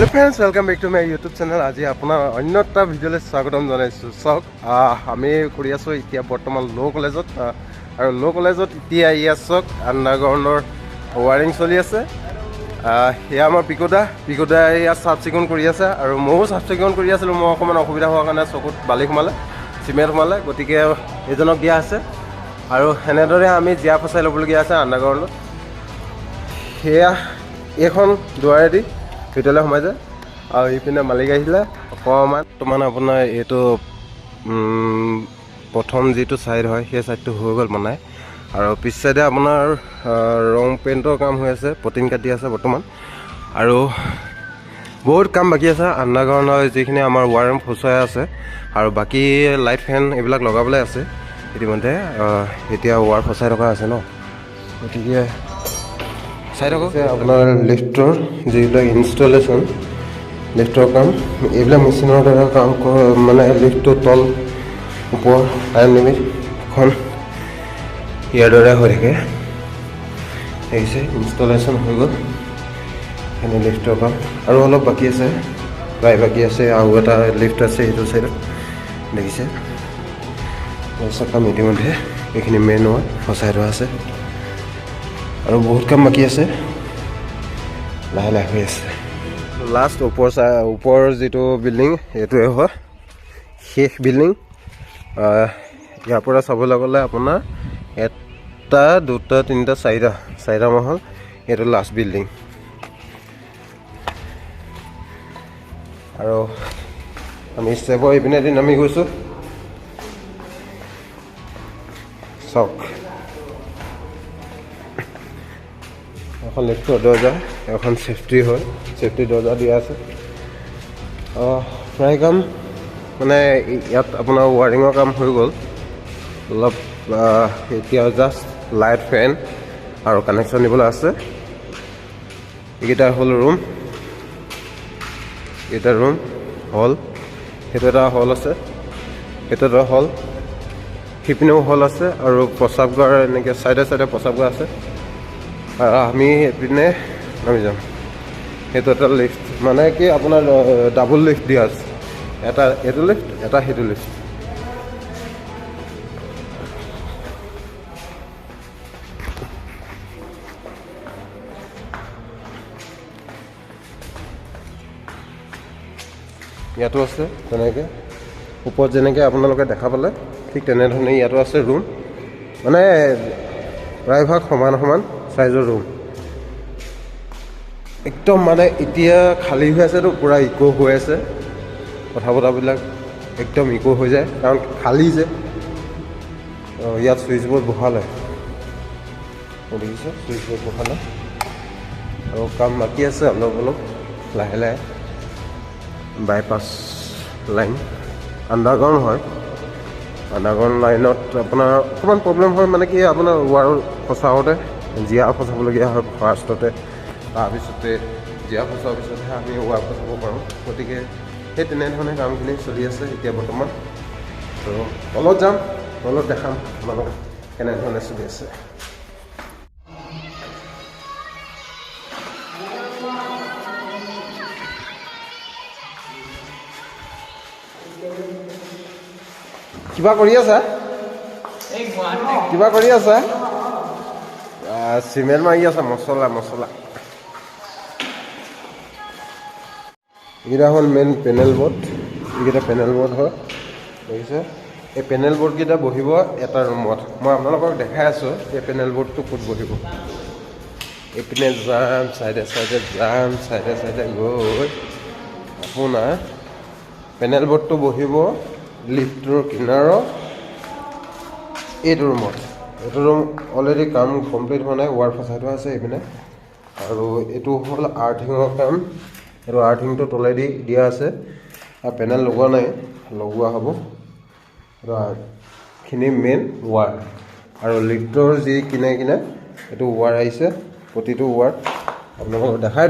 Hello' friends welcome back to my YouTube channel আজি আপোনাৰ অন্য এটা ভিডিঅ'লৈ স্বাগতম জনাইছোঁ। চাওক আমি কৰি আছোঁ এতিয়া বৰ্তমান ল' কলেজত আৰু ল' কলেজত এতিয়া ইয়াত চাওক আণ্ডাৰগ্ৰাউণ্ডৰ ৱাৰিং চলি আছে। সেয়া আমাৰ পিকুদা পিকুদাই ইয়াত চাফ চিকুণ কৰি আছে আৰু ময়ো চাফ চিকুণ কৰি আছিলোঁ, মোৰ অকণমান অসুবিধা হোৱাৰ কাৰণে চকুত বালি সোমালে, চিমেণ্ট সোমালে, গতিকে এইজনক দিয়া আছে। আৰু সেনেদৰে আমি জীয়া ফচাই ল'বলগীয়া আছে আণ্ডাৰগ্ৰাউণ্ডত সেয়া, এইখন দুৱাৰেদি। ভিতৰলৈ সোমাই যায়। আৰু ইপিনে মালিক আহিলে অকণমান বৰ্তমান আপোনাৰ এইটো প্ৰথম যিটো ছাইড হয় সেই ছাইডটো হৈ গ'ল বনাই আৰু পিছ চাইডে আপোনাৰ ৰং পেইণ্টৰ কাম হৈ আছে পটিন কাটি আছে বৰ্তমান। আৰু বহুত কাম বাকী আছে আণ্ডাৰগ্ৰাউণ্ডৰ যিখিনি আমাৰ ৱায়াৰ ফচুৱাই আছে আৰু বাকী লাইট ফেন এইবিলাক লগাবলৈ আছে ইতিমধ্যে এতিয়া ৱাৰ ফচাই থকা আছে ন। গতিকে আপোনাৰ লিফ্টৰ যিবিলাক ইনষ্টলেশ্যন লিফ্টৰ কাম এইবিলাক মেচিনৰ দ্বাৰা কাম মানে লিফ্টটো তল ওপৰ টাইম লিমিটখন ইয়াৰ দৰে হৈ থাকে দেখিছে ইনষ্টলেশ্যন হৈ গ'ল এনে লিফ্টৰ কাম আৰু অলপ বাকী আছে প্ৰায় বাকী আছে আৰু এটা লিফ্ট আছে সেইটো চাইডত দেখিছে কাম ইতিমধ্যে এইখিনি মেইন হয় ফচাই থোৱা আছে আৰু বহুত কাম বাকী আছে। লাহে লাহে হৈ আছে। লাষ্ট ওপৰ চাই ওপৰৰ যিটো বিল্ডিং এইটোৱে হয়। শেষ বিল্ডিং ইয়াৰ পৰা চাবলৈ গ'লে আপোনাৰ এটা দুটা তিনিটা চাৰিটা চাৰিটা মহল এইটো লাষ্ট বিল্ডিং আৰু আমি ষ্টেপৰ ইপিনেদি নামি গৈছোঁ। চাওক। এখন লিফ্টৰ দৰ্জা এখন ছেফটি হয় ছেফটি দৰ্জা দিয়া আছে। প্ৰায় কাম মানে ইয়াত আপোনাৰ ৱাৰিঙৰ কাম হৈ গ'ল। অলপ এতিয়া জাষ্ট লাইট ফেন আৰু কানেকশ্যন দিবলৈ আছে। এইকেইটা হ'ল ৰুম এইকেইটা ৰুম হল সেইটো এটা হল আছে। সেইটো এটা হল সিপিনেও হল আছে আৰু প্ৰস্ৰাৱগাৰ এনেকৈ চাইডে চাইডে প্ৰস্ৰাৱগাৰ আছে। আমি এইপিনে নামি যাম। সেইটো এটা লিফ্ট মানে কি আপোনাৰ ডাবল লিফ্ট দিয়া আছে। এটা এইটো লিফ্ট এটা সেইটো লিফ্ট ইয়াতো আছে, তেনেকৈ। ওপৰত যেনেকৈ আপোনালোকে দেখা পালে, ঠিক তেনেধৰণে ইয়াতো আছে ৰুম মানে প্ৰায়ভাগ সমান সমান। চাইজৰ ৰুম একদম মানে এতিয়া খালী হৈ আছেতো পূৰা ইক' হৈ আছে। কথা বতৰাবিলাক একদম ইক' হৈ যায় কাৰণ খালী যে। ইয়াত ছুইচ বৰ্ড বহালে দেখিছে? ছুইচ বৰ্ড বহালে। আৰু কাম বাকী আছে অলপ অলপ। লাহে লাহে। বাইপাছ লাইন আণ্ডাৰগ্ৰাউণ্ড হয়। আণ্ডাৰগ্ৰাউণ্ড লাইনত আপোনাৰ অকণমান প্ৰব্লেম হয় মানে কি আপোনাৰ ৱাৰ ফচাওঁতে জীয়া ফচাবলগীয়া হয় ফাৰ্ষ্টতে। তাৰপিছতে জীয়া ফচোৱাৰ পিছতহে আমি ৱাৰ ফচাব পাৰোঁ। গতিকে সেই তেনেধৰণে কামখিনি চলি আছে এতিয়া বৰ্তমান। ত' তলত যাম তলত দেখাম আপোনালোকক কেনেধৰণে চলি আছে। কিবা কৰি আছা? কিবা কৰি আছা? চিমেণ্ট মাৰি আছে মছলা মছলা এইকেইটা হ'ল মেইন পেনেল বৰ্ড এইকেইটা পেনেল বৰ্ড হয় দেখিছে এই পেনেল বৰ্ডকেইটা বহিব এটা ৰুমত মই আপোনালোকক দেখাই আছোঁ এই পেনেল বৰ্ডটো ক'ত বহিব এইপিনে যাম চাইডে চাইডে যাম চাইডে চাইডে গৈ আপোনাৰ পেনেল বৰ্ডটো বহিব লিফ্টটোৰ কিনাৰত এইটো ৰুমত এইটো ৰুম অলৰেডি কাম কমপ্লিট হোৱা নাই ৱাৰ ফচাই থোৱা আছে এইপিনে। আৰু এইটো হ'ল আৰ্থিঙৰ কাম। এইটো আৰ্থিংটো তলেদি দিয়া আছে। আৰু পেনেল লগোৱা নাই লগোৱা হ'ব। এইটো আৰ্থখিনি মেইন ৱাৰ আৰু লিফ্টৰ যি কিনে কিনে এইটো ৱাৰ আহিছে প্ৰতিটো ৱাৰ আপোনালোকক দেখাই দিছোঁ।